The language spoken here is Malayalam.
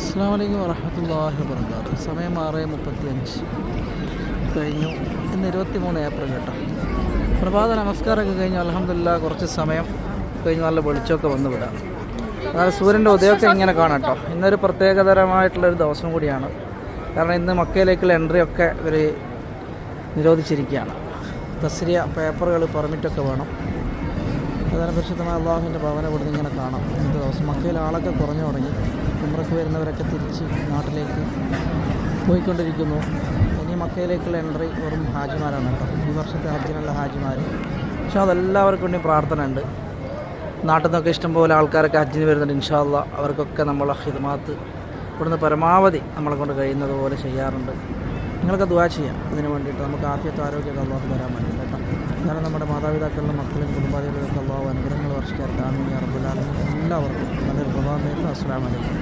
അസ്സാം വലൈക്കും വറഹമത്തല്ലാഹി വർക്കാത്തു സമയം ആറ് മുപ്പത്തി അഞ്ച് കഴിഞ്ഞു. ഇന്ന് ഇരുപത്തി മൂന്ന് ഏപ്രിൽ കേട്ടോ. പ്രഭാത നമസ്കാരമൊക്കെ കഴിഞ്ഞു. അലഹമില്ല കുറച്ച് സമയം കഴിഞ്ഞ്. നല്ല വെളിച്ചമൊക്കെ വന്നു വിടാം. അതായത് സൂര്യന്റെ ഉദയമൊക്കെ ഇങ്ങനെ കാണാം കേട്ടോ. ഇന്നൊരു പ്രത്യേകതരമായിട്ടുള്ളൊരു ദിവസം കൂടിയാണ്. കാരണം ഇന്ന് മക്കയിലേക്കുള്ള എൻട്രി ഒക്കെ ഇവർ നിരോധിച്ചിരിക്കുകയാണ്. തസ്രിയ പേപ്പറുകൾ പെർമിറ്റൊക്കെ വേണം. അതിനെ പരിശുദ്ധമായ അള്ളാഹുവിന്റെ ഭവനം ഇവിടുന്ന് ഇങ്ങനെ കാണാം. ഇന്നത്തെ ദിവസം മക്കയിൽ ആളൊക്കെ കുറഞ്ഞു തുടങ്ങി. ഉമ്രക്ക് വരുന്നവരൊക്കെ തിരിച്ച് നാട്ടിലേക്ക് പോയിക്കൊണ്ടിരിക്കുന്നു. ഇനി മക്കയിലേക്കുള്ള എൻട്രി വെറും ഹാജിമാരാണ് കേട്ടോ. ഈ വർഷത്തെ ഹജ്ജിനുള്ള ഹാജിമാർ പക്ഷേ അതെല്ലാവർക്കും വേണ്ടി പ്രാർത്ഥന ഉണ്ട്. നാട്ടിൽ നിന്നൊക്കെ ഇഷ്ടംപോലെ ആൾക്കാരൊക്കെ ഹജ്ജിന് വരുന്നുണ്ട് ഇൻഷാല്ല അവർക്കൊക്കെ നമ്മൾ ഹിദ്മാത്ത് ഇവിടുന്ന് പരമാവധി നമ്മളെ കൊണ്ട് കഴിയുന്നത് പോലെ ചെയ്യാറുണ്ട്. നിങ്ങളൊക്കെ ദുവാ ചെയ്യാം. ഇതിന് വേണ്ടിയിട്ട് നമുക്ക് ആഫിയത്ത് ആരോഗ്യമൊക്കെ അള്ളാഹു തരാൻ വേണ്ടി കേട്ടോ. കാരണം നമ്മുടെ മാതാപിതാക്കളുടെ മക്കളും കുടുംബാദികൾക്കൊക്കെ അള്ളാഹു അനുഗ്രഹങ്ങൾ വർഷിക്കാൻ ആമീൻ അറബുലാലും എല്ലാവർക്കും നല്ലൊരു പ്രഭാവം അസ്സാം വലൈക്കും